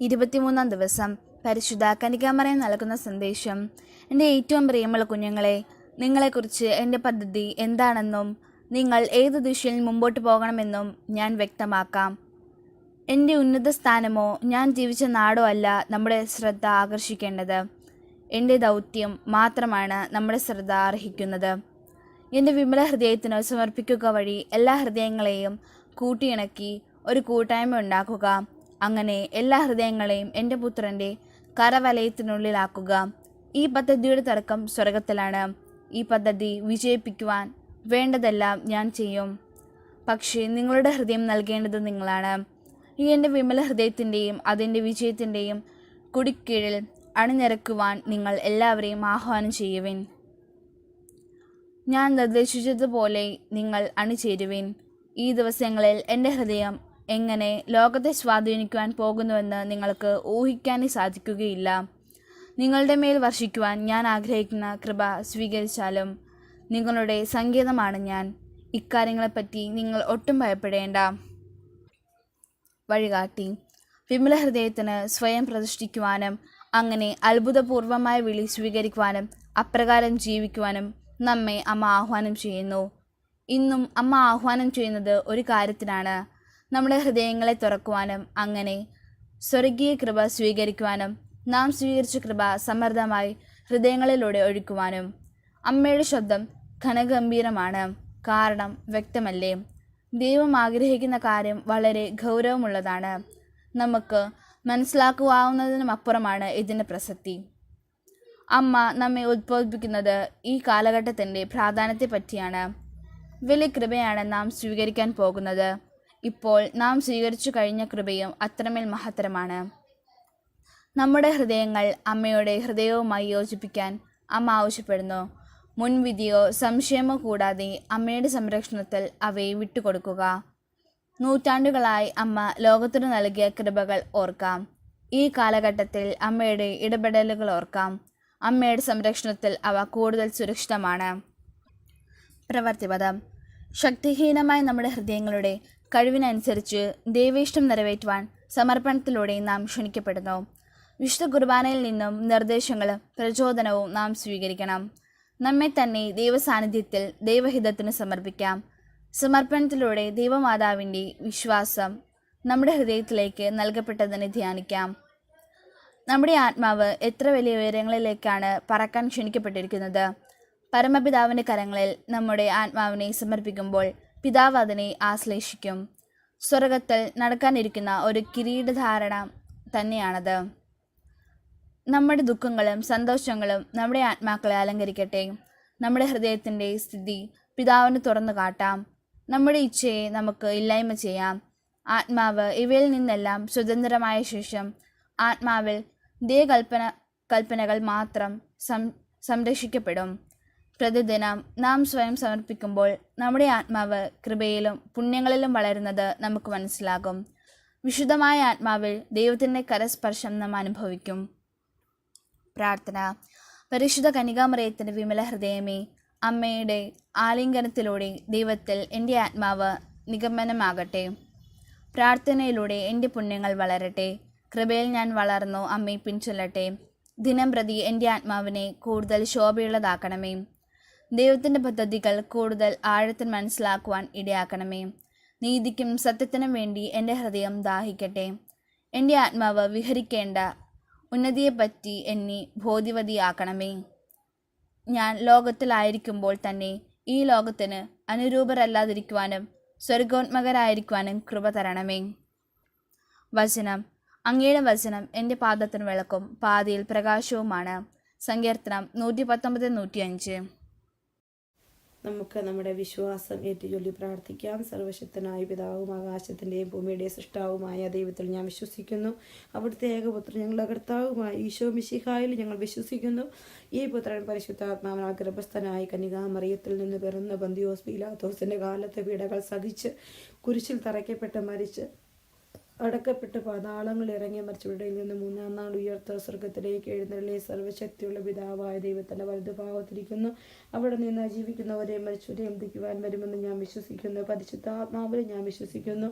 ഇരുപത്തിമൂന്നാം ദിവസം പരിശുദ്ധ കനികാമറയം നൽകുന്ന സന്ദേശം. എന്റെ ഏറ്റവും പ്രിയമുള്ള കുഞ്ഞുങ്ങളെ നിങ്ങളെക്കുറിച്ച് എന്റെ പദ്ധതി എന്താണെന്നും നിങ്ങൾ ഏത് ദിശയിൽ മുമ്പോട്ട് പോകണമെന്നും ഞാൻ വ്യക്തമാക്കാം. എന്റെ ഉന്നത സ്ഥാനമോ ഞാൻ ജീവിച്ച നാടോ അല്ല നമ്മുടെ ശ്രദ്ധ ആകർഷിക്കേണ്ടത്. എന്റെ ദൗത്യം മാത്രമാണ് നമ്മുടെ ശ്രദ്ധ അർഹിക്കുന്നത്. എന്റെ വിമല ഹൃദയത്തിന് സമർപ്പിക്കുക വഴി എല്ലാ ഹൃദയങ്ങളെയും കൂട്ടിയിണക്കി ഒരു കൂട്ടായ്മ ഉണ്ടാക്കുക. അങ്ങനെ എല്ലാ ഹൃദയങ്ങളെയും എന്റെ പുത്രന്റെ കരവലയത്തിനുള്ളിലാക്കുക. ഈ പദ്ധതിയുടെ തുടക്കം സ്വർഗത്തിലാണ് ഈ പദ്ധതി വിജയിപ്പിക്കുവാൻ വേണ്ടതെല്ലാം ഞാൻ ചെയ്യും. പക്ഷേ നിങ്ങളുടെ ഹൃദയം നൽകേണ്ടത് നിങ്ങളാണ്. ഈ എന്റെ വിമല ഹൃദയത്തിന്റെയും അതിന്റെ വിജയത്തിന്റെയും കുടിക്കീഴിൽ അണിനിരക്കുവാൻ നിങ്ങൾ എല്ലാവരെയും ആഹ്വാനം ചെയ്യുവിൻ. ഞാൻ നിർദ്ദേശിച്ചതുപോലെ നിങ്ങൾ അണിചേരുവിൻ. ഈ ദിവസങ്ങളിൽ എന്റെ ഹൃദയം എങ്ങനെ ലോകത്തെ സ്വാധീനിക്കുവാൻ പോകുന്നുവെന്ന് നിങ്ങൾക്ക് ഊഹിക്കാനേ സാധിക്കുകയില്ല. നിങ്ങളുടെ മേൽ വർഷിക്കുവാൻ ഞാൻ ആഗ്രഹിക്കുന്ന കൃപ സ്വീകരിച്ചാലും നിങ്ങളുടെ സങ്കേതമാണ് ഞാൻ. ഇക്കാര്യങ്ങളെപ്പറ്റി നിങ്ങൾ ഒട്ടും ഭയപ്പെടേണ്ട. വഴികാട്ടി. വിമല ഹൃദയത്തിന് സ്വയം പ്രതിഷ്ഠിക്കുവാനും അങ്ങനെ അത്ഭുതപൂർവമായ വിളി സ്വീകരിക്കുവാനും അപ്രകാരം ജീവിക്കുവാനും നമ്മെ അമ്മ ആഹ്വാനം ചെയ്യുന്നു. ഇന്നും അമ്മ ആഹ്വാനം ചെയ്യുന്നത് ഒരു കാര്യത്തിനാണ്. നമ്മുടെ ഹൃദയങ്ങളെ തുറക്കുവാനും അങ്ങനെ സ്വർഗീയ കൃപ സ്വീകരിക്കുവാനും നാം സ്വീകരിച്ച കൃപ സമൃദ്ധമായി ഹൃദയങ്ങളിലൂടെ ഒഴുക്കുവാനും അമ്മയുടെ ശബ്ദം ഘനഗംഭീരമാണ്. കാരണം വ്യക്തമല്ലേ? ദൈവം ആഗ്രഹിക്കുന്ന കാര്യം വളരെ ഗൗരവമുള്ളതാണ്. നമുക്ക് മനസ്സിലാക്കുവാവുന്നതിനും അപ്പുറമാണ് ഇതിന്റെ പ്രസക്തി. അമ്മ നമ്മെ ഉത്ബോധിപ്പിക്കുന്നത് ഈ കാലഘട്ടത്തിന്റെ പ്രാധാന്യത്തെ പറ്റിയാണ്. വലിയ കൃപയാണ് നാം സ്വീകരിക്കാൻ പോകുന്നത്. ഇപ്പോൾ നാം സ്വീകരിച്ചു കഴിഞ്ഞ കൃപയും അത്രമേൽ മഹത്തരമാണ്. നമ്മുടെ ഹൃദയങ്ങൾ അമ്മയുടെ ഹൃദയവുമായി യോജിപ്പിക്കാൻ അമ്മ ആവശ്യപ്പെടുന്നു. മുൻവിധിയോ സംശയമോ കൂടാതെ അമ്മയുടെ സംരക്ഷണത്തിൽ അവയെ വിട്ടുകൊടുക്കുക. നൂറ്റാണ്ടുകളായി അമ്മ ലോകത്തിനു നൽകിയ കൃപകൾ ഓർക്കാം. ഈ കാലഘട്ടത്തിൽ അമ്മയുടെ ഇടപെടലുകൾ ഓർക്കാം. അമ്മയുടെ സംരക്ഷണത്തിൽ അവ കൂടുതൽ സുരക്ഷിതമാണ്. പ്രവർത്തിപദം. ശക്തിഹീനമായ നമ്മുടെ ഹൃദയങ്ങളുടെ കഴിവിനനുസരിച്ച് ദൈവേഷ്ടം നിറവേറ്റുവാൻ സമർപ്പണത്തിലൂടെ നാം ക്ഷണിക്കപ്പെടുന്നു. വിശുദ്ധ കുർബാനയിൽ നിന്നും നിർദ്ദേശങ്ങളും പ്രചോദനവും നാം സ്വീകരിക്കണം. നമ്മെ തന്നെ ദൈവസാന്നിധ്യത്തിൽ ദൈവഹിതത്തിന് സമർപ്പിക്കാം. സമർപ്പണത്തിലൂടെ ദൈവമാതാവിന്റെ വിശ്വാസം നമ്മുടെ ഹൃദയത്തിലേക്ക് നൽകപ്പെട്ടതിനെ ധ്യാനിക്കാം. നമ്മുടെ ആത്മാവ് എത്ര വലിയ ഉയരങ്ങളിലേക്കാണ് പറക്കാൻ ക്ഷണിക്കപ്പെട്ടിരിക്കുന്നത്? പരമപിതാവിന്റെ കരങ്ങളിൽ നമ്മുടെ ആത്മാവിനെ സമർപ്പിക്കുമ്പോൾ പിതാവ് അതിനെ ആശ്ലേഷിക്കും. സ്വർഗത്തിൽ നടക്കാനിരിക്കുന്ന ഒരു കിരീടധാരണ തന്നെയാണത്. നമ്മുടെ ദുഃഖങ്ങളും സന്തോഷങ്ങളും നമ്മുടെ ആത്മാക്കളെ അലങ്കരിക്കട്ടെ. നമ്മുടെ ഹൃദയത്തിന്റെ സ്ഥിതി പിതാവിന് തുറന്നു കാട്ടാം. നമ്മുടെ ഇച്ഛയെ നമുക്ക് ഇല്ലായ്മ ചെയ്യാം. ആത്മാവ് ഇവയിൽ നിന്നെല്ലാം സ്വതന്ത്രമായ ശേഷം ആത്മാവിൽ ദേഹകൽപ്പന കൽപ്പനകൾ മാത്രം സം സംരക്ഷിക്കപ്പെടും. പ്രതിദിനം നാം സ്വയം സമർപ്പിക്കുമ്പോൾ നമ്മുടെ ആത്മാവ് കൃപയിലും പുണ്യങ്ങളിലും വളരുന്നത് നമുക്ക് മനസ്സിലാകും. വിശുദ്ധമായ ആത്മാവിൽ ദൈവത്തിന്റെ കരസ്പർശം നാം അനുഭവിക്കും. പ്രാർത്ഥന. പരിശുദ്ധ കനികാമറയത്തിന്റെ വിമല ഹൃദയമേ അമ്മയുടെ ആലിംഗനത്തിലൂടെ ദൈവത്തിൽ എന്റെ ആത്മാവ് നിഗമനമാകട്ടെ. പ്രാർത്ഥനയിലൂടെ എന്റെ പുണ്യങ്ങൾ വളരട്ടെ. കൃപയിൽ ഞാൻ വളർന്നു അമ്മയെ പിൻചൊല്ലട്ടെ. ദിനം പ്രതി എന്റെ ആത്മാവിനെ കൂടുതൽ ശോഭയുള്ളതാക്കണമേ. ദൈവത്തിന്റെ പദ്ധതികൾ കൂടുതൽ ആഴത്തിൽ മനസ്സിലാക്കുവാൻ ഇടയാക്കണമേ. നീതിക്കും സത്യത്തിനും വേണ്ടി എന്റെ ഹൃദയം ദാഹിക്കട്ടെ. എന്റെ ആത്മാവ് വിഹരിക്കേണ്ട ഉന്നതിയെപ്പറ്റി എന്നെ ബോധ്യവതിയാക്കണമേ. ഞാൻ ലോകത്തിലായിരിക്കുമ്പോൾ തന്നെ ഈ ലോകത്തിന് അനുരൂപരല്ലാതിരിക്കുവാനും സ്വർഗോത്മകരായിരിക്കുവാനും കൃപ തരണമേ. വചനം. അങ്ങയുടെ വചനം എന്റെ പാദത്തിന് വിളക്കും പാതിയിൽ പ്രകാശവുമാണ്. സങ്കീർത്തനം നൂറ്റി പത്തൊമ്പത് നൂറ്റി അഞ്ച് നമുക്ക് നമ്മുടെ വിശ്വാസം ഏറ്റുചൊല്ലി പ്രാർത്ഥിക്കാം. സർവശക്തനായ പിതാവും ആകാശത്തിന്റെയും ഭൂമിയുടെയും സൃഷ്ടാവുമായ ദൈവത്തിൽ ഞാൻ വിശ്വസിക്കുന്നു. അവിടുത്തെ ഏകപുത്രൻ ഞങ്ങളുടെ കർത്താവുമായ ഈശോ മിശിഹായിൽ ഞങ്ങൾ വിശ്വസിക്കുന്നു. ഈ പുത്രൻ പരിശുദ്ധാത്മാവനാൽ ഗർഭസ്ഥനായ കനികാമറിയത്തിൽ നിന്ന് പിറന്ന ബന്ധിയോസ് പീലാത്തോസിന്റെ കാലത്തെ പീഡകൾ സഹിച്ച് കുരിശിൽ തറയ്ക്കപ്പെട്ട് മരിച്ച് അടക്കപ്പെട്ട് പാതാളങ്ങൾ ഇറങ്ങി മരിച്ചവരുടെ നിന്ന് മൂന്നാം നാൾ ഉയർത്ത സ്വർഗത്തിലേക്ക് എഴുന്നള്ളി സർവശക്തിയുള്ള പിതാവായ ദൈവത്തിന്റെ വലതുഭാഗത്തിരിക്കുന്നു. അവിടെ നിന്ന് ജീവിക്കുന്നവരെ മരിച്ചവരെയും എന്തിക്കുവാൻ വരുമെന്ന് ഞാൻ വിശ്വസിക്കുന്നു. പരിശുദ്ധാത്മാവിൽ ഞാൻ വിശ്വസിക്കുന്നു.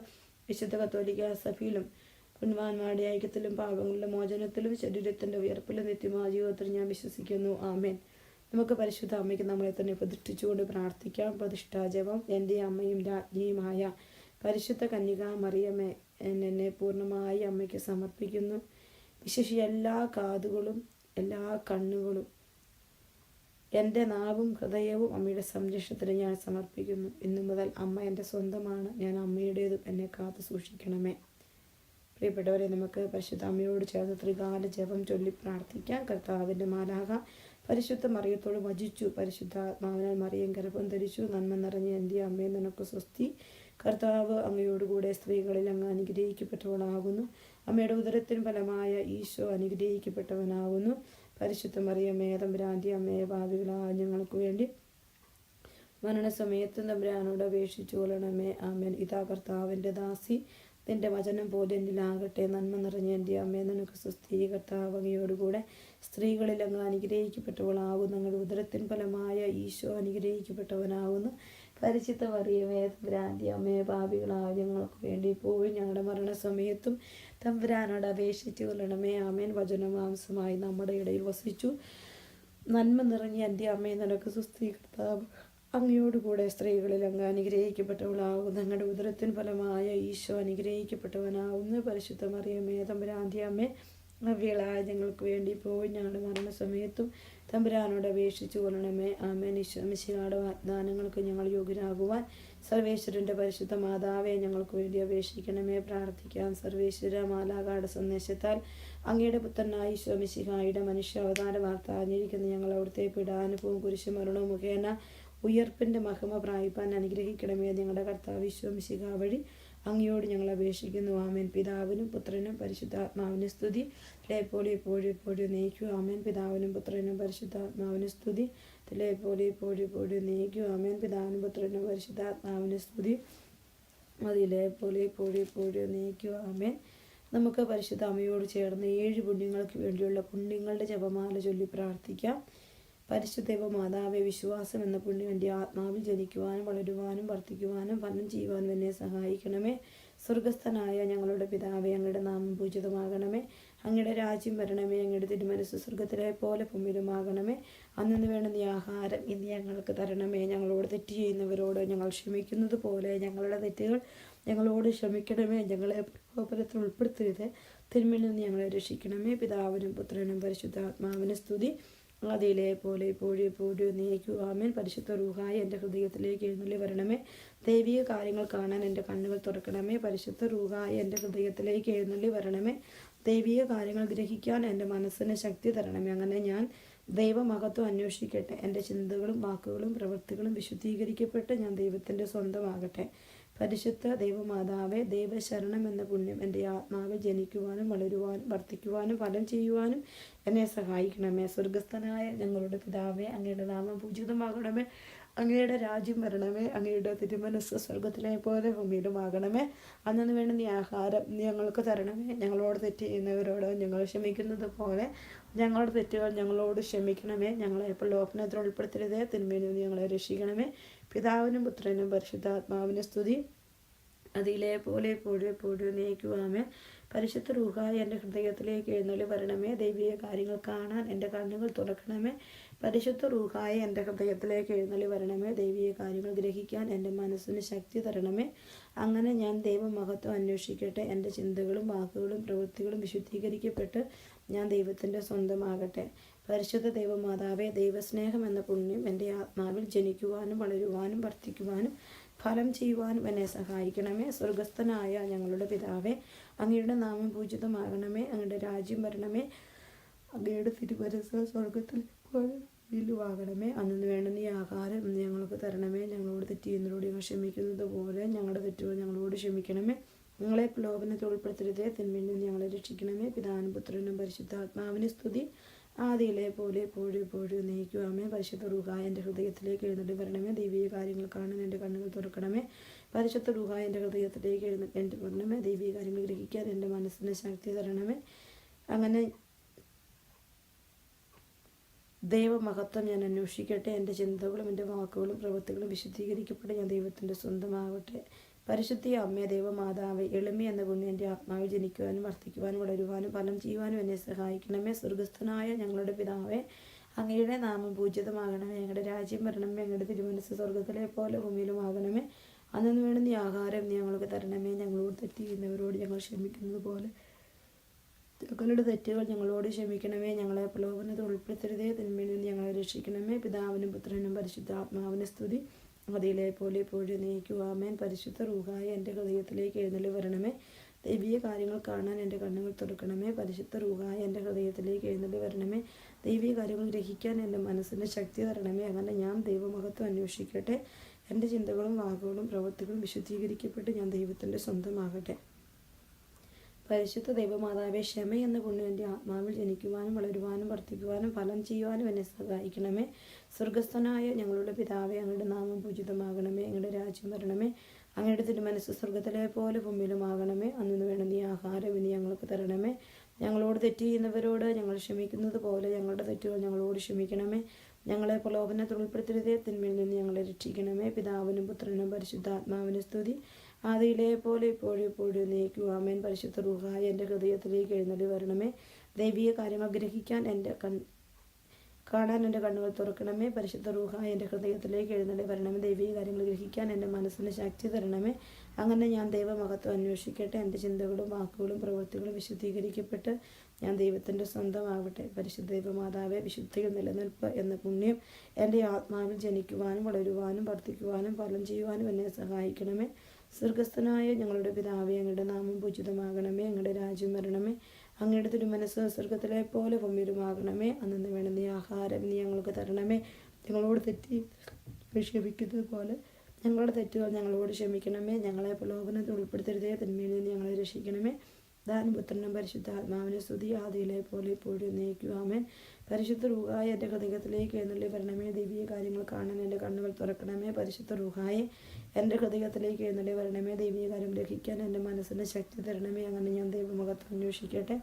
വിശുദ്ധ കത്തോലിക്ക സഭയിലും പുണ്യവാന്മാരുടെ ഐക്യത്തിലും പാപങ്ങളുടെ മോചനത്തിലും ശരീരത്തിന്റെ ഉയർപ്പിലും നിത്യമായ ജീവിതത്തിൽ ഞാൻ വിശ്വസിക്കുന്നു. ആമേൻ. നമുക്ക് പരിശുദ്ധ അമ്മയ്ക്ക് നമ്മളെ തന്നെ പ്രതിഷ്ഠിച്ചുകൊണ്ട് പ്രാർത്ഥിക്കാം. പ്രതിഷ്ഠാജപം എന്റെ അമ്മയും രാജ്ഞിയുമായ പരിശുദ്ധ കന്യക മറിയമ്മേ എന്നെ പൂർണമായി അമ്മയ്ക്ക് സമർപ്പിക്കുന്നു. വിശേഷി എല്ലാ കാതുകളും എല്ലാ കണ്ണുകളും എന്റെ നാവും ഹൃദയവും അമ്മയുടെ സംരക്ഷണത്തിന് ഞാൻ സമർപ്പിക്കുന്നു. ഇന്നു മുതൽ അമ്മ എന്റെ സ്വന്തമാണ്. ഞാൻ അമ്മയുടേതും എന്നെ കാത്തു സൂക്ഷിക്കണമേ. പ്രിയപ്പെട്ടവരെ നമുക്ക് പരിശുദ്ധ അമ്മയോട് ചേർന്ന് ത്രികാല ജപം ചൊല്ലി പ്രാർത്ഥിക്കാം. കർത്താവിന്റെ മാലാക പരിശുദ്ധ മറിയത്തോട് വചിച്ചു. പരിശുദ്ധാത്മാവിനാൽ മറിയം ഗർഭം ധരിച്ചു. നന്മ നിറഞ്ഞ എന്റെ അമ്മയെ നിനക്ക് സ്വസ്തി. കർത്താവ് അങ്ങയോടുകൂടെ സ്ത്രീകളിൽ അങ്ങ് അനുഗ്രഹിക്കപ്പെട്ടവളാകുന്നു. അമ്മയുടെ ഉദരത്തിന് ഫലമായ ഈശോ അനുഗ്രഹിക്കപ്പെട്ടവനാകുന്നു. പരിശുദ്ധ മറിയമ്മേ തമ്പുരാന്റെ അമ്മയെ ഭാവികളാ ഞങ്ങൾക്ക് വേണ്ടി മരണസമയത്ത് തമ്പുരാനോട് അപേക്ഷിച്ചു കൊള്ളണമേ. ആമേൻ. ഇതാ കർത്താവിന്റെ ദാസി. നിന്റെ വചനം പോലെ എന്നിലാകട്ടെ. നന്മ നിറഞ്ഞ എന്റെ അമ്മേ നിനക്ക് സുസ്ഥീ കർത്താവകയോടുകൂടെ സ്ത്രീകളിൽ അങ്ങ് അനുഗ്രഹിക്കപ്പെട്ടവളാകുന്നു. ഞങ്ങളുടെ ഉദരത്തിൻ ഫലമായ ഈശോ അനുഗ്രഹിക്കപ്പെട്ടവനാകുന്നു. പരിചിത്ത മറിയമേ തമ്പുരാന്റെ അമ്മയെ പാപികളായ ഞങ്ങൾക്ക് വേണ്ടി പോയി ഞങ്ങളുടെ മരണസമയത്തും തമ്പുരാനോട് അപേക്ഷിച്ചു കൊള്ളണമേ ആമേൻ. വചനമാംസമായി നമ്മുടെ ഇടയിൽ വസിച്ചു. നന്മ നിറഞ്ഞ എന്റെ അമ്മയെ നിനക്ക് സുസ്ഥീ കർത്താവ്. അങ്ങയോടുകൂടെ സ്ത്രീകളിൽ അങ്ങ് അനുഗ്രഹിക്കപ്പെട്ടവളാവും ഞങ്ങളുടെ ഉദരത്തിന് ഫലമായ ഈശോ അനുഗ്രഹിക്കപ്പെട്ടവനാവുന്നു പരിശുദ്ധ മറിയമേ തമ്പുരാന്റെ അമ്മേ അവ്യളായ ഞങ്ങൾക്ക് വേണ്ടി പോയി ഞങ്ങളുടെ മരണസമയത്തും തമ്പുരാനോട് അപേക്ഷിച്ചു കൊള്ളണമേ. ആമേൻ. ഈശ്വമിശിയുടെ വാഗ്ദാനങ്ങൾക്ക് ഞങ്ങൾ യോഗ്യരാകുവാൻ സർവേശ്വരന്റെ പരിശുദ്ധ മാതാവെ ഞങ്ങൾക്ക് വേണ്ടി അപേക്ഷിക്കണമേ. പ്രാർത്ഥിക്കാം സർവേശ്വര മാലാകാട സന്ദേശത്താൽ അങ്ങയുടെ പുത്രനായ ഈശ്വമിശിഹായുടെ മനുഷ്യ അവതാര വാർത്ത അറിഞ്ഞിരിക്കുന്ന ഞങ്ങൾ അവിടുത്തെ പിടാനുഭവം കുരിശുമരണവും മുഖേന ഉയർപ്പിന്റെ മഹിമ പ്രായിപ്പാൻ അനുഗ്രഹിക്കണമേ. നിങ്ങളുടെ കർത്താവ് വിശ്വമിശിക വഴി അങ്ങയോട് ഞങ്ങൾ അപേക്ഷിക്കുന്നു. ആമേൻ. പിതാവിനും പുത്രനും പരിശുദ്ധാത്മാവിനും സ്തുതി. പോലെ എപ്പോഴും എപ്പോഴും നയിക്കൂ ആമേൻ. പിതാവിനും പുത്രനും പരിശുദ്ധാത്മാവിനും സ്തുതി. പോലെ എപ്പോഴും എപ്പോഴും നയിക്കൂ ആമേൻ. പിതാവിനും പുത്രനും പരിശുദ്ധാത്മാവിനും സ്തുതി. അതിലെ പോലെ എപ്പോഴും എപ്പോഴും നയിക്കൂ ആമേൻ. നമുക്ക് പരിശുദ്ധ അമ്മയോട് ചേർന്ന് ഏഴ് പുണ്യങ്ങൾക്ക് വേണ്ടിയുള്ള പുണ്യങ്ങളുടെ ജപമാല ചൊല്ലി പ്രാർത്ഥിക്കാം. പരിശുദ്ധ മാതാവെ വിശ്വാസം എന്ന പുണ്യം എന്റെ ആത്മാവിൽ ജനിക്കുവാനും വളരുവാനും വർദ്ധിക്കുവാനും ഫലം ചെയ്യുവാനും എന്നെ സഹായിക്കണമേ. സ്വർഗസ്ഥനായ ഞങ്ങളുടെ പിതാവെ അങ്ങയുടെ നാമം പൂജിതമാകണമേ. അങ്ങയുടെ രാജ്യം വരണമേ അങ്ങയുടെ തിരുമനസ് സ്വർഗത്തിലെ പോലെ ഭൂമിയിലുമാകണമേ അന്നു വേണ്ടുന്ന നീ ആഹാരം ഇന്ന് ഞങ്ങൾക്ക് തരണമേ. ഞങ്ങളോട് തെറ്റ് ചെയ്യുന്നവരോട് ഞങ്ങൾ ക്ഷമിക്കുന്നത് പോലെ ഞങ്ങളുടെ തെറ്റുകൾ ഞങ്ങളോട് ക്ഷമിക്കണമേ. ഞങ്ങളെ പ്രകോപനത്തിൽ ഉൾപ്പെടുത്തരുത്. തിന്മയിൽ നിന്ന് ഞങ്ങളെ രക്ഷിക്കണമേ. പിതാവിനും പുത്രനും പരിശുദ്ധാത്മാവിനും സ്തുതി. അതിലെ പോലെ ഇപ്പോഴും എപ്പോഴും നീക്കൂ ആമേൻ. പരിശുദ്ധ റൂഹായി എന്റെ ഹൃദയത്തിലേക്ക് എഴുന്നള്ളി വരണമേ. ദൈവിക കാര്യങ്ങൾ കാണാൻ എന്റെ കണ്ണുകൾ തുറക്കണമേ. പരിശുദ്ധ റൂഹായി എന്റെ ഹൃദയത്തിലേക്ക് എഴുന്നള്ളി വരണമേ. ദൈവിക കാര്യങ്ങൾ ഗ്രഹിക്കാൻ എന്റെ മനസ്സിന് ശക്തി തരണമേ. അങ്ങനെ ഞാൻ ദൈവമഹത്വം അന്വേഷിക്കട്ടെ. എന്റെ ചിന്തകളും വാക്കുകളും പ്രവൃത്തികളും വിശുദ്ധീകരിക്കപ്പെട്ട് ഞാൻ ദൈവത്തിന്റെ സ്വന്തമാകട്ടെ. പരിശുദ്ധ ദൈവമാതാവെ ദൈവശരണം എന്ന പുണ്യം എന്റെ ആത്മാവ് ജനിക്കുവാനും വളരുവാനും വർദ്ധിക്കുവാനും ഫലം ചെയ്യുവാനും എന്നെ സഹായിക്കണമേ. സ്വർഗസ്ഥനായ ഞങ്ങളുടെ പിതാവേ അങ്ങയുടെ നാമം പൂജിതമാകണമേ. അങ്ങയുടെ രാജ്യം വരണമേ. അങ്ങയുടെ തിരുമനസ് സ്വർഗത്തിലെ പോലെ ഭൂമിയിലുമാകണമേ. അന്നു വേണ്ട നീ ആഹാരം ഞങ്ങൾക്ക് തരണമേ. ഞങ്ങളോട് തെറ്റ് ചെയ്യുന്നവരോട് ഞങ്ങൾ ക്ഷമിക്കുന്നത് പോലെ ഞങ്ങളുടെ തെറ്റുകൾ ഞങ്ങളോട് ക്ഷമിക്കണമേ. ഞങ്ങളെ ഇപ്പോൾ ലോകനത്തിൽ ഉൾപ്പെടുത്തരുതേ തിന്മയിൽ നിന്ന് ഞങ്ങളെ രക്ഷിക്കണമേ. പിതാവിനും പുത്രനും പരിശുദ്ധാത്മാവിനും സ്തുതി. അതിലെ പോലെ എപ്പോഴും എപ്പോഴും നയിക്കുവാമേ പരിശുദ്ധ റൂഹായി എന്റെ ഹൃദയത്തിലേക്ക് എഴുന്നള്ളി വരണമേ. ദൈവിക കാര്യങ്ങൾ കാണാൻ എന്റെ കണ്ണുകൾ തുറക്കണമേ. പരിശുദ്ധ റൂഹായി എന്റെ ഹൃദയത്തിലേക്ക് എഴുന്നള്ളി വരണമേ. ദൈവിക കാര്യങ്ങൾ ഗ്രഹിക്കാൻ എന്റെ മനസ്സിന് ശക്തി തരണമേ. അങ്ങനെ ഞാൻ ദൈവമഹത്വം അന്വേഷിക്കട്ടെ. എന്റെ ചിന്തകളും വാക്കുകളും പ്രവൃത്തികളും വിശുദ്ധീകരിക്കപ്പെട്ട് ഞാൻ ദൈവത്തിന്റെ സ്വന്തമാകട്ടെ. പരിശുദ്ധ ദൈവമാതാവേ ദൈവസ്നേഹം എന്ന പുണ്യം എന്റെ ആത്മാവിൽ ജനിക്കുവാനും വളരുവാനും വർദ്ധിക്കുവാനും ഫലം ചെയ്യുവാനും എന്നെ സഹായിക്കണമേ. സ്വർഗസ്ഥനായ ഞങ്ങളുടെ പിതാവേ അങ്ങയുടെ നാമം പൂജിതമാകണമേ. അങ്ങയുടെ രാജ്യം വരണമേ. അങ്ങയുടെ തിരുവരസ സ്വർഗത്തിൽ ിലുവാകണമേ അന്നു വേണ്ടുന്ന ഈ ആഹാരം ഞങ്ങൾക്ക് തരണമേ. ഞങ്ങളോട് തെറ്റ് ചെയ്യുന്നവരോട് ഞങ്ങൾ ക്ഷമിക്കുന്നത് പോലെ ഞങ്ങളുടെ തെറ്റുകൾ ഞങ്ങളോട് ക്ഷമിക്കണമേ. നിങ്ങളെ പ്രലോഭനത്തിൽ ഉൾപ്പെടുത്തരുതേ. തിന്മയിൽ നിന്ന് ഞങ്ങളെ രക്ഷിക്കണമേ. പിതാനും പുത്രനും പരിശുദ്ധാത്മാവിന് സ്തുതി. ആദിയിലെ പോലെ എപ്പോഴും എപ്പോഴും നയിക്കുവാമേ പരിശുദ്ധ റുഹ എന്റെ ഹൃദയത്തിലേക്ക് എഴുന്നള്ളി വരണമേ. ദൈവിക കാര്യങ്ങൾ കാണാൻ എന്റെ കണ്ണുകൾ തുറക്കണമേ. പരിശുദ്ധ റുഹ എന്റെ ഹൃദയത്തിലേക്ക് എഴുന്ന എന്റെ വരണമേ. ദൈവിക കാര്യങ്ങൾ ഗ്രഹിക്കാൻ എന്റെ മനസ്സിന് ശക്തി തരണമേ. അങ്ങനെ ദൈവമഹത്വം ഞാൻ അന്വേഷിക്കട്ടെ. എന്റെ ചിന്തകളും എന്റെ വാക്കുകളും പ്രവൃത്തികളും വിശുദ്ധീകരിക്കപ്പെട്ട് ഞാൻ ദൈവത്തിന്റെ സ്വന്തമാകട്ടെ പരിശുദ്ധി അമ്മ ദൈവമാതാവ് എളിമ എന്ന പുണ്യം എന്റെ ആത്മാവിൽ ജനിക്കുവാനും വർദ്ധിക്കുവാനും വളരുവാനും ഫലം ചെയ്യുവാനും എന്നെ സഹായിക്കണമേ. സ്വർഗസ്ഥനായ ഞങ്ങളുടെ പിതാവേ അങ്ങയുടെ നാമം പൂജിതമാകണമേ ഞങ്ങളുടെ രാജ്യം വരണമേ. ഞങ്ങളുടെ തിരുമനസ് സ്വർഗത്തിലെ പോലെ ഭൂമിയിലുമാകണമേ. അന്നു വേണ്ടുന്ന ഈ ആഹാരം ഞങ്ങൾക്ക് തരണമേ. ഞങ്ങളോട് തെറ്റ് ചെയ്യുന്നവരോട് ഞങ്ങൾ ക്ഷമിക്കുന്നത് പോലെ. ഞങ്ങളുടെ തെറ്റുകൾ ഞങ്ങളോട് ക്ഷമിക്കണമേ. ഞങ്ങളെ പ്രലോഭനത്തിൽ ഉൾപ്പെടുത്തരുതേ. തിന്മയിൽ നിന്ന് ഞങ്ങളെ രക്ഷിക്കണമേ. പിതാവിനും പുത്രനും പരിശുദ്ധ ആത്മാവിനെ സ്തുതി. അതിലെ പോലെ ഇപ്പോഴും നീക്കുക നീക്കുവാമേൻ പരിശുദ്ധ റൂഹായ എന്റെ ഹൃദയത്തിലേക്ക് എഴുന്നള്ളി വരണമേ. ദൈവീയ കാര്യങ്ങൾ കാണാൻ എന്റെ കണ്ണുകൾ തുറക്കണമേ. പരിശുദ്ധ റൂഹായ എന്റെ ഹൃദയത്തിലേക്ക് എഴുന്നള്ളി വരണമേ. ദൈവീയ കാര്യങ്ങൾ ഗ്രഹിക്കാൻ എന്റെ മനസ്സിന് ശക്തി തരണമേ. അങ്ങനെ ഞാൻ ദൈവമഹത്വം അന്വേഷിക്കട്ടെ. എന്റെ ചിന്തകളും വാക്കുകളും പ്രവൃത്തികളും വിശുദ്ധീകരിക്കപ്പെട്ട് ഞാൻ ദൈവത്തിന്റെ സ്വന്തമാകട്ടെ. പരിശുദ്ധ ദൈവമാതാവെ ക്ഷമ എന്ന പുണ്യം എന്റെ ആത്മാവിൽ ജനിക്കുവാനും വളരുവാനും വർദ്ധിക്കുവാനും ഫലം ചെയ്യുവാനും എന്നെ സഹായിക്കണമേ. സ്വർഗസ്ഥനായ ഞങ്ങളുടെ പിതാവെ അങ്ങയുടെ നാമം പൂജിതമാകണമേ. അങ്ങയുടെ രാജ്യം വരണമേ. അങ്ങയുടെ തിരുമനസ് സ്വർഗത്തിലെ പോലെ ഭൂമിയിലുമാകണമേ. അന്നു വേണം നീ ആഹാരം ഇനി ഞങ്ങൾക്ക് തരണമേ. ഞങ്ങളോട് തെറ്റ് ചെയ്യുന്നവരോട് ഞങ്ങൾ ക്ഷമിക്കുന്നത് പോലെ ഞങ്ങളുടെ തെറ്റുകൾ ഞങ്ങളോട് ക്ഷമിക്കണമേ. ഞങ്ങളെ പ്രലോഭനത്തിൽ ഉൾപ്പെടുത്തരുതേ. തിന്മയിൽ നിന്ന് ഞങ്ങളെ രക്ഷിക്കണമേ. പിതാവിനും പുത്രനും പരിശുദ്ധാത്മാവിനും സ്തുതി. ആദിയിലെ പോലെ ഇപ്പോഴും നീക്കും. ആമേൻ. പരിശുദ്ധ റൂഹായ എന്റെ ഹൃദയത്തിലേക്ക് എഴുന്നള്ളി വരണമേ. ദൈവീയ കാര്യം ആഗ്രഹിക്കാൻ എന്റെ കൺ കാണാൻ എന്റെ കണ്ണുകൾ തുറക്കണമേ. പരിശുദ്ധ റൂഹായ എന്റെ ഹൃദയത്തിലേക്ക് എഴുന്നള്ളി വരണമേ. ദൈവീയ കാര്യങ്ങൾ ഗ്രഹിക്കാൻ എന്റെ മനസ്സിന് ശക്തി തരണമേ. അങ്ങനെ ഞാൻ ദൈവമഹത്വം അന്വേഷിക്കട്ടെ. എന്റെ ചിന്തകളും വാക്കുകളും പ്രവൃത്തികളും വിശുദ്ധീകരിക്കപ്പെട്ട് ഞാൻ ദൈവത്തിന്റെ സ്വന്തമാവട്ടെ. പരിശുദ്ധ ദൈവമാതാവെ വിശുദ്ധിയിൽ നിലനിൽപ്പ് എന്ന പുണ്യം എന്റെ ആത്മാവിൽ ജനിക്കുവാനും വളരുവാനും വർദ്ധിക്കുവാനും ഫലം ചെയ്യുവാനും എന്നെ സഹായിക്കണമേ. സ്വർഗസ്ഥനായ ഞങ്ങളുടെ പിതാവേ അങ്ങയുടെ നാമം പൂജിതമാകണമേ അങ്ങയുടെ രാജ്യം വരണമേ അങ്ങയുടെ തിരുമനസ് സ്വർഗത്തിലെ പോലെ ഭൂമിയിലുമാകണമേ അന്നു വേണ്ട നീ ആഹാരം നീ ഞങ്ങൾക്ക് തരണമേ. ഞങ്ങളോട് തെറ്റി ക്ഷമിക്കുന്നത് പോലെ ഞങ്ങളുടെ തെറ്റുകൾ ഞങ്ങളോട് ക്ഷമിക്കണമേ. ഞങ്ങളെ പ്രലോഭനത്തിൽ ഉൾപ്പെടുത്തരുതേ തിന്മയിൽ നിന്ന് ഞങ്ങളെ രക്ഷിക്കണമേ. ദാനപുത്രനും പരിശുദ്ധ ആത്മാവിനെ സ്തുതി ആദിയിലെ പോലെ ഇപ്പോഴും നയിക്കുവാമേൻ പരിശുദ്ധ റൂഹായ എന്റെ ഹൃദയത്തിലേക്ക് എന്നുള്ളിൽ വരണമേ. ദിവ്യ കാര്യങ്ങൾ കാണാൻ എന്റെ കണ്ണുകൾ തുറക്കണമേ. പരിശുദ്ധ റൂഹായെ എന്റെ ഹൃദയത്തിലേക്ക് എഴുന്നള്ളി വരണമേ ദൈവീയ കാര്യം ഗ്രഹിക്കാൻ എന്റെ മനസ്സിന് ശക്തി തരണമേ അങ്ങനെ ഞാൻ ദൈവമുഖത്ത് അന്വേഷിക്കട്ടെ.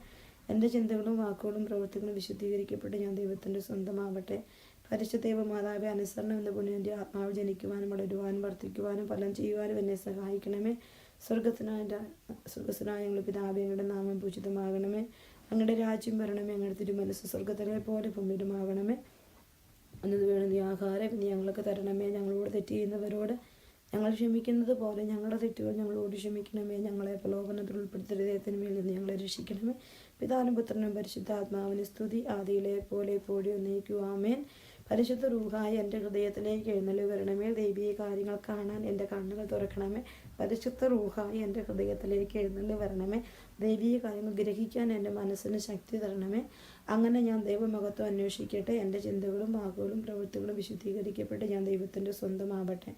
എന്റെ ചിന്തകളും വാക്കുകളും പ്രവൃത്തികളും വിശുദ്ധീകരിക്കപ്പെട്ട് ഞാൻ ദൈവത്തിന്റെ സ്വന്തമാവട്ടെ. പരിശുദ്ധ ദൈവമാതാവെ അനുസരണം എന്ന പുണ്യം എന്റെ ആത്മാവ് ജനിക്കുവാനും വളരുവാനും വർദ്ധിക്കുവാനും ഫലം ചെയ്യുവാനും എന്നെ സഹായിക്കണമേ. സ്വർഗത്തിനായ സ്വർഗസ്വനായ ഞങ്ങളുടെ പിതാവേ ഞങ്ങളുടെ നാമം പൂജിതമാകണമേ. അങ്ങയുടെ രാജ്യം വരണമേ അങ്ങയുടെ തിരുമനസ് സ്വർഗത്തിലെ പോലെ ഭൂമിയിലുമാകണമേ. അന്നത് വേണം നീ ആഹാരം നീ ഞങ്ങൾക്ക് തരണമേ ഞങ്ങളോട് തെറ്റ് ചെയ്യുന്നവരോട് ഞങ്ങൾ ക്ഷമിക്കുന്നത് പോലെ ഞങ്ങളുടെ തെറ്റുകൾ ഞങ്ങളോട് ക്ഷമിക്കണമേ ഞങ്ങളെ പ്രലോഭനത്തിൽ ഉൾപ്പെടുത്തരുതേത്തിന് മേൽ നിന്ന് ഞങ്ങളെ രക്ഷിക്കണമേ. പിതാനും പുത്രനും പരിശുദ്ധാത്മാവിന് സ്തുതി ആദിയിലെ പോലെ എപ്പോഴും നീക്കുവാമേൻ പരിശുദ്ധ റൂഹായി എന്റെ ഹൃദയത്തിലേക്ക് എഴുന്നള്ളി വരണമേ ദൈവീയ കാര്യങ്ങൾ കാണാൻ എന്റെ കണ്ണുകൾ തുറക്കണമേ. പരിശുദ്ധ റൂഹായി എന്റെ ഹൃദയത്തിലേക്ക് എഴുന്നള്ളി വരണമേ ദൈവീയ കാര്യങ്ങൾ ഗ്രഹിക്കാൻ എന്റെ മനസ്സിന് ശക്തി തരണമേ. അങ്ങനെ ഞാൻ ദൈവമഹത്വം അന്വേഷിക്കട്ടെ എന്റെ ചിന്തകളും വാക്കുകളും പ്രവൃത്തികളും വിശുദ്ധീകരിക്കപ്പെട്ട് ഞാൻ ദൈവത്തിന്റെ സ്വന്തമാവട്ടെ.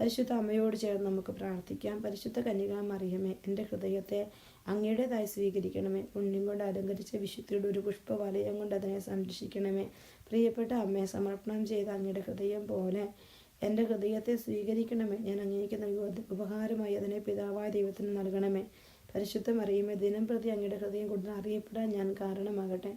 പരിശുദ്ധ അമ്മയോട് ചേർന്ന് നമുക്ക് പ്രാർത്ഥിക്കാം. പരിശുദ്ധ കന്യക മറിയമേ എന്റെ ഹൃദയത്തെ അങ്ങയുടേതായി സ്വീകരിക്കണമേ. പുണ്യം കൊണ്ട് അലങ്കരിച്ച വിശുദ്ധിയുടെ ഒരു പുഷ്പവലയം കൊണ്ട് അതിനെ സംരക്ഷിക്കണമേ. പ്രിയപ്പെട്ട അമ്മയെ സമർപ്പണം ചെയ്ത അങ്ങയുടെ ഹൃദയം പോലെ എന്റെ ഹൃദയത്തെ സ്വീകരിക്കണമേ. ഞാൻ അങ്ങേക്ക് നൽകുക ഉപഹാരമായി അതിനെ പിതാവായ ദൈവത്തിന് നൽകണമേ. പരിശുദ്ധ മറിയമേ ദിനം പ്രതി അങ്ങയുടെ ഹൃദയം കൊണ്ട് അറിയപ്പെടാൻ ഞാൻ കാരണമാകട്ടെ.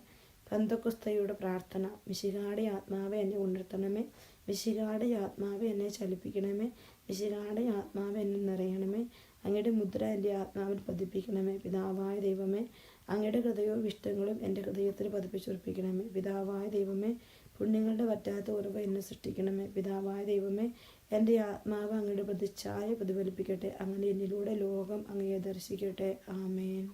പന്തക്കുസ്തയുടെ പ്രാർത്ഥന. വിശികാടെ ആത്മാവെ എന്നെ ഉണർത്തണമേ. വിശികാടെ ആത്മാവ് എന്നെ ചലിപ്പിക്കണമേ. വിശികാടെ ആത്മാവ് എന്നെ നിറയണമേ. അങ്ങയുടെ മുദ്ര എന്റെ ആത്മാവിൽ പതിപ്പിക്കണമേ. പിതാവായ ദൈവമേ അങ്ങയുടെ ഹൃദയവും ഇഷ്ടങ്ങളും എന്റെ ഹൃദയത്തിൽ പതിപ്പിച്ചുറപ്പിക്കണമേ. പിതാവായ ദൈവമേ പുണ്യങ്ങളുടെ പറ്റാത്ത ഉറവ് എന്നെ സൃഷ്ടിക്കണമേ. പിതാവായ ദൈവമേ എന്റെ ആത്മാവ് അങ്ങയുടെ പ്രതിച്ഛായ പ്രതിഫലിപ്പിക്കട്ടെ. അങ്ങനെ എന്നിലൂടെ ലോകം അങ്ങയെ ദർശിക്കട്ടെ. ആമേൻ.